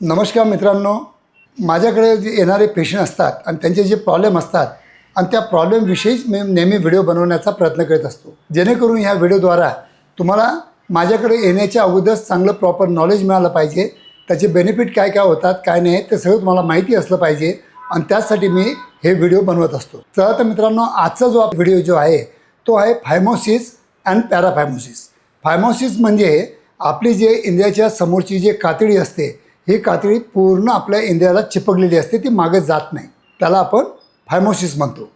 नमस्कार मित्रांनो. माझ्याकडे जे येणारे पेशंट असतात आणि त्यांचे जे प्रॉब्लेम असतात आणि त्या प्रॉब्लेमविषयीच मी नेहमी व्हिडिओ बनवण्याचा प्रयत्न करीत असतो. जेणेकरून ह्या व्हिडिओद्वारा तुम्हाला माझ्याकडे येण्याच्या अगोदरच चांगलं प्रॉपर नॉलेज मिळालं पाहिजे. त्याचे बेनिफिट काय काय होतात काय नाही ते सगळं तुम्हाला माहिती असलं पाहिजे. आणि त्याचसाठी मी हे व्हिडिओ बनवत असतो. चला तर मित्रांनो आजचा जो व्हिडिओ जो आहे तो आहे फायमोसिस अँड पॅराफायमोसिस फायमोसिस म्हणजे आपली जे इंद्रियाच्या समोरची जी कातडी असते ही कातडी पूर्ण आपल्या इंद्रियाला चिपकलेली असते ती मागे जात नाही. त्याला आपण फायमोसिस म्हणतो.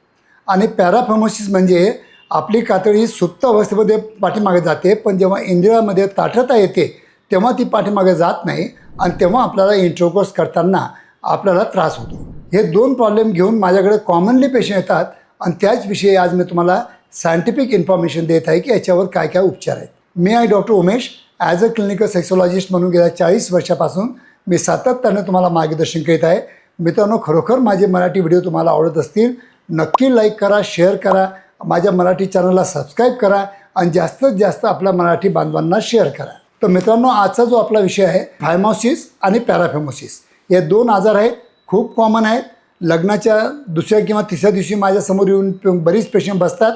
आणि पॅराफायमोसिस म्हणजे आपली कातडी सुप्त अवस्थेमध्ये पाठीमागे जाते पण जेव्हा इंद्रियामध्ये ताठरता येते तेव्हा ती पाठीमागे जात नाही आणि तेव्हा आपल्याला इंट्रोकोर्स करताना आपल्याला त्रास होतो. हे दोन प्रॉब्लेम घेऊन माझ्याकडे कॉमनली पेशंट येतात आणि त्याचविषयी आज मी तुम्हाला सायंटिफिक इन्फॉर्मेशन देत आहे की याच्यावर काय काय उपचार आहेत. मी आहे doctor Umesh as a clinical sexologist म्हणून गेल्या चाळीस वर्षापासून मी सातत्यानं तुम्हाला मार्गदर्शन करीत आहे. मित्रांनो खरोखर माझे मराठी व्हिडिओ तुम्हाला आवडत असतील नक्की लाईक करा शेअर करा माझ्या मराठी चॅनलला सबस्क्राईब करा आणि जास्तीत जास्त आपल्या मराठी बांधवांना शेअर करा. तर मित्रांनो आजचा जो आपला विषय आहे फायमॉसिस आणि पॅराफेमोसिस हे दोन आजार आहेत खूप कॉमन आहेत. लग्नाच्या दुसऱ्या किंवा तिसऱ्या दिवशी माझ्यासमोर येऊन बरीच पेशंट बसतात.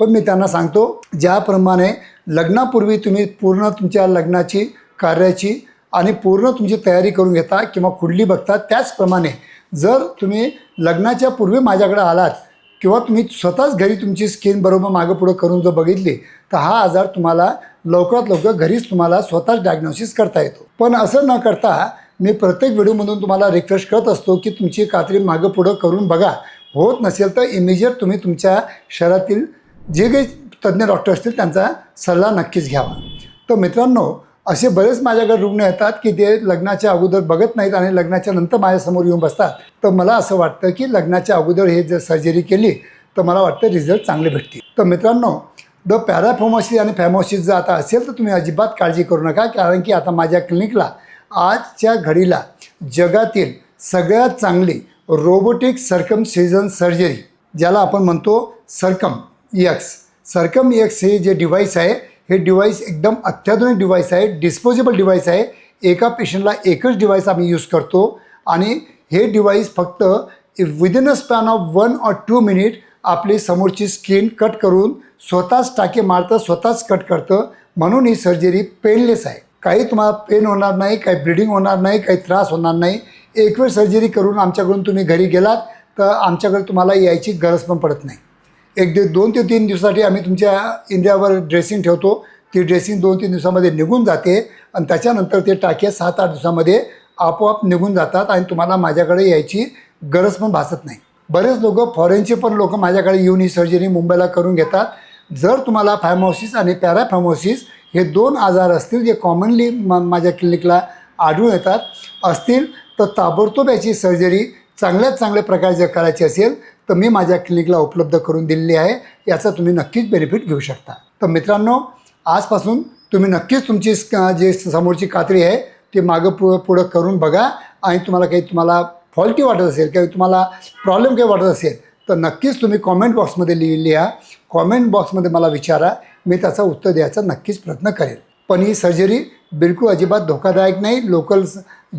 पण मी त्यांना सांगतो ज्याप्रमाणे लग्नापूर्वी तुम्ही पूर्ण तुमच्या लग्नाची कार्याची आणि पूर्ण तुमची तयारी करून घेता किंवा कुंडली बघता त्याचप्रमाणे जर तुम्ही लग्नाच्या पूर्वी माझ्याकडे आलात किंवा तुम्ही स्वतःच घरी तुमची स्किन बरोबर मागं पुढं करून जर बघितली तर हा आजार तुम्हाला लवकरात लवकर घरीच तुम्हाला स्वतःच डायग्नोसिस करता येतो. पण असं न करता मी प्रत्येक व्हिडिओमधून तुम्हाला रिक्वेस्ट करत असतो की तुमची कात्री मागं पुढं करून बघा. होत नसेल तर इमिजिएट तुम्ही तुमच्या शहरातील जे काही तज्ज्ञ डॉक्टर असतील त्यांचा सल्ला नक्कीच घ्यावा. तर मित्रांनो असे बरेच माझ्याकडे रुग्ण येतात की ते लग्नाच्या अगोदर बघत नाहीत आणि लग्नाच्या नंतर माझ्यासमोर येऊन बसतात. तर मला असं वाटतं की लग्नाच्या अगोदर हे जर सर्जरी केली तर मला वाटतं रिझल्ट चांगले भेटतील. तर मित्रांनो द पॅराफोमोसिस आणि फॅमोसिस जर आता असेल तर तुम्ही अजिबात काळजी करू नका कारण की आता माझ्या क्लिनिकला आजच्या घडीला जगातील सगळ्यात चांगली रोबोटिक सर्कम सिजन सर्जरी ज्याला आपण म्हणतो सर्कम यक्स सर्कम यक्स हे जे डिव्हाइस आहे हे डिव्हाइस एकदम अत्याधुनिक डिव्हाइस आहे डिस्पोजेबल डिव्हाइस आहे. एका पेशंटला एकच डिव्हाइस आम्ही यूज करतो आणि हे डिव्हाइस फक्त within a span of one or two minute आपली समोरची स्किन कट करून स्वतःच टाके मारतं स्वतःच कट करतं. म्हणून ही सर्जरी पेनलेस आहे. काही तुम्हाला पेन होणार नाही काही ब्लिडिंग होणार नाही काही त्रास होणार नाही. एक वेळ सर्जरी करून आमच्याकडून तुम्ही घरी गेलात तर आमच्याकडे तुम्हाला यायची गरज पण पडत नाही. एक दे दोन ते तीन दिवसासाठी आम्ही तुमच्या इंडियावर ड्रेसिंग ठेवतो. ती ड्रेसिंग दोन तीन दिवसामध्ये निघून जाते आणि त्याच्यानंतर ते टाके सात आठ दिवसामध्ये आपोआप निघून जातात आणि तुम्हाला माझ्याकडे यायची गरज पण भासत नाही. बरेच लोक फॉरेनचे पण लोक माझ्याकडे येऊन ही सर्जरी मुंबईला करून घेतात. जर तुम्हाला फायमोसिस आणि पॅराफायमोसिस हे दोन आजार असतील जे कॉमनली मा माझ्या क्लिनिकला आढळून येतात असतील तर ताबडतोब याची सर्जरी चांगल्यात चांगल्या प्रकारे जर करायची असेल तर मी माझ्या क्लिनिकला उपलब्ध करून दिलेली आहे. याचा तुम्ही नक्कीच बेनिफिट घेऊ शकता. तर मित्रांनो आजपासून तुम्ही नक्कीच तुमची जी जे समोरची कात्री आहे ती मागं पु पुढं करून बघा. आणि तुम्हाला काही तुम्हाला फॉल्टी वाटत असेल काही तुम्हाला प्रॉब्लेम काही वाटत असेल तर नक्कीच तुम्ही कॉमेंट बॉक्समध्ये लिहि लिहा. कॉमेंट बॉक्समध्ये मला विचारा. मी त्याचा उत्तर द्यायचा नक्कीच प्रयत्न करेन. पण ही सर्जरी बिलकुल अजिबात धोकादायक नाही. लोकल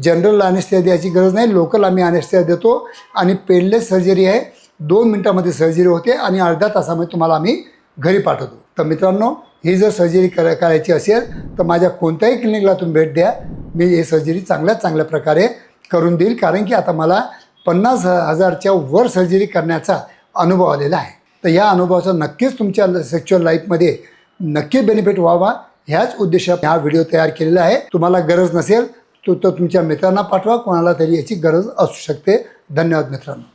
जनरल अनेस्थिया द्यायची गरज नाही. लोकल आम्ही अनेस्थिया देतो. आणि पेनलेस सर्जरी आहे. दोन मिनटामध्ये सर्जरी होते आणि अर्ध्या तासामध्ये तुम्हाला आम्ही घरी पाठवतो. तर मित्रांनो ही जर सर्जरी कर करायची असेल तर माझ्या कोणत्याही क्लिनिकला तुम्ही भेट द्या. मी हे सर्जरी चांगल्यात चांगल्या प्रकारे करून देईल कारण की आता मला पन्नास हजारच्या वर सर्जरी करण्याचा अनुभव आलेला आहे. तर या अनुभवाचा नक्कीच तुमच्या सेक्च्युअल लाईफमध्ये नक्की बेनिफिट व्हावा. ह्याच उद्देशात हा व्हिडिओ तयार केलेला आहे. तुम्हाला गरज नसेल तो तर तुमच्या मित्रांना पाठवा. कोणाला तरी याची गरज असू शकते. धन्यवाद मित्रांनो.